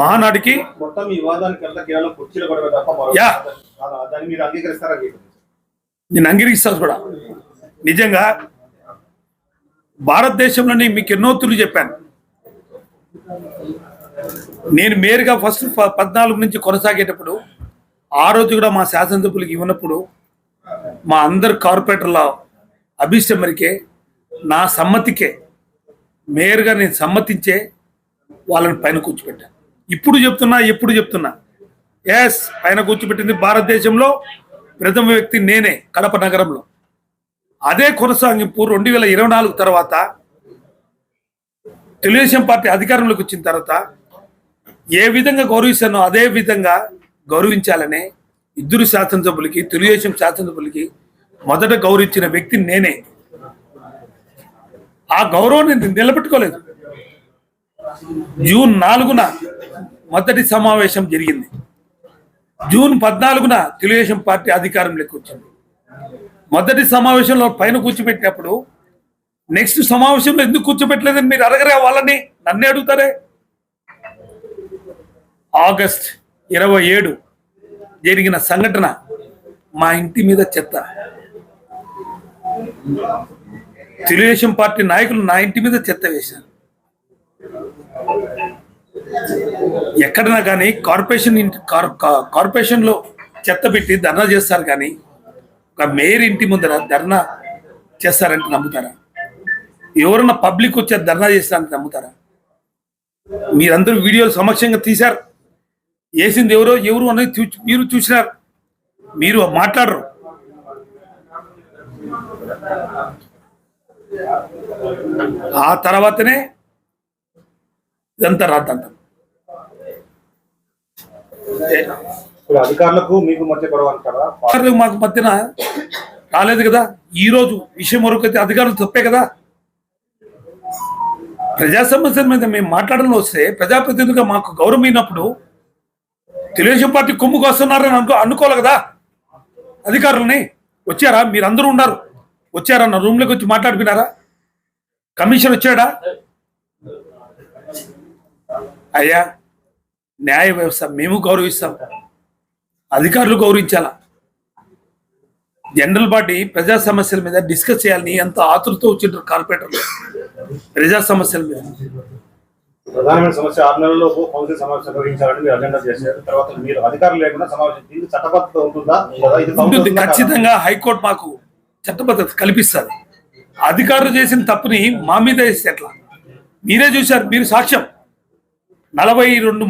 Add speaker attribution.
Speaker 1: మహానాడికి
Speaker 2: మొత్తం ఈ వివాదానికి అంతా కేవలం కుర్చీలు గొడవ తప్ప మరో
Speaker 1: యా.
Speaker 2: ఆ- దాన్ని మీరు అంగీకరిస్తారా
Speaker 1: నేను అంగీకరిస్తాను కూడా. నిజంగా భారతదేశంలోని మీకు ఎన్నోతులు చెప్పాను. నేను మేరుగా ఫస్ట్ పద్నాలుగు నుంచి కొనసాగేటప్పుడు ఆ రోజు కూడా మా శాసనసభ్యులకి ఇవ్వనప్పుడు మా అందరు కార్పొరేటర్ల అభిష్టం మేరకే నా సమ్మతికే మేయర్గా నేను సమ్మతించే వాళ్ళని పైన కూర్చోబెట్టాను ఇప్పుడు చెప్తున్నా ఎప్పుడు చెప్తున్నా. ఎస్ ఆయన కూర్చోబెట్టింది భారతదేశంలో ప్రథమ వ్యక్తి నేనే కడప నగరంలో. అదే కొనసాగింపు రెండు వేల ఇరవై నాలుగు తర్వాత తెలుగుదేశం పార్టీ అధికారంలోకి వచ్చిన తర్వాత ఏ విధంగా గౌరవిస్తానో అదే విధంగా గౌరవించాలనే ఇద్దరు శాసనసభ్యులకి తెలుగుదేశం శాసనసభ్యులకి మొదట గౌరవించిన వ్యక్తి నేనే. ఆ గౌరవాన్ని నేను నిలబెట్టుకోలేదు. జూన్ నాలుగున మొదటి సమావేశం జరిగింది. జూన్ పద్నాలుగున తెలుగుదేశం పార్టీ అధికారంలోకి వచ్చింది. మొదటి సమావేశంలో పైన కూర్చోబెట్టినప్పుడు నెక్స్ట్ సమావేశంలో ఎందుకు కూర్చోబెట్టలేదని మీరు అడగరే వాళ్ళని? నన్నే అడుగుతారే? ఆగస్ట్ ఇరవై ఏడు జరిగిన సంఘటన మా ఇంటి మీద చెత్త. తెలుగుదేశం పార్టీ నాయకులు నా ఇంటి మీద చెత్త వేశారు. ఎక్కడైనా కానీ కార్పొరేషన్ ఇంటి కార్- కార్పొరేషన్లో చెత్త పెట్టి ధర్నా చేస్తారు కానీ ఒక మేయర్ ఇంటి ముందర ధర్నా చేస్తారంటే నమ్ముతారా? ఎవరన్నా పబ్లిక్ వచ్చే ధర్నా చేస్తారంటే నమ్ముతారా? మీరందరూ వీడియోలు సమక్షంగా తీశారు. వేసింది ఎవరో ఎవరు అనేది చూ- మీరు చూసినారు. మీరు మాట్లాడరు. ఆ తర్వాతనే ఇదంతా రాద్దంతా.
Speaker 2: అధికారులకు మీకు మధ్య గొడవ అంటారా?
Speaker 1: మాకు మధ్యన రాలేదు కదా. ఈ రోజు విషయం మరొకైతే అధికారులు తప్పే కదా. ప్రజా సమస్యల మీద మేము మాట్లాడడం వస్తే ప్రజాప్రతినిధిగా మాకు గౌరవం అయినప్పుడు తెలుగుదేశం పార్టీ కొమ్ముకు వస్తున్నారని అనుకో అనుకోవాలి కదా. అధికారులని వచ్చారా? మీరందరూ ఉన్నారు. వచ్చారా? నా రూమ్లోకి వచ్చి మాట్లాడుకున్నారా? కమిషన్ వచ్చాడా? అయ్యా న్యాయ వ్యవస్థ మేము గౌరవిస్తాం. అధికారులు గౌరవించాలా? జనరల్ బాడీ ప్రజా సమస్యల మీద డిస్కస్ చేయాలని ఎంత ఆతృత వచ్చింటారు కార్పొరేటర్లు? ప్రజా సమస్యల మీద.
Speaker 2: ప్రధానమైన సమస్య ఆరు నెలల్లోపు కౌన్సిల్ సమావేశం నిర్వహించాలని మీరు అజెండా చేశారు. తర్వాత మీరు అధికారులు లేకుండా సమావేశం దీనికి చట్టబద్ధత ఉంటుందా?
Speaker 1: ఖచ్చితంగా హైకోర్టు మాకు చట్టబద్ధత కల్పిస్తుంది. అధికారులు చేసిన తప్పుని మా మీద వేస్తే ఎట్లా మీరే చూశారు. మీరు సాక్ష్యం. నలభై రెండు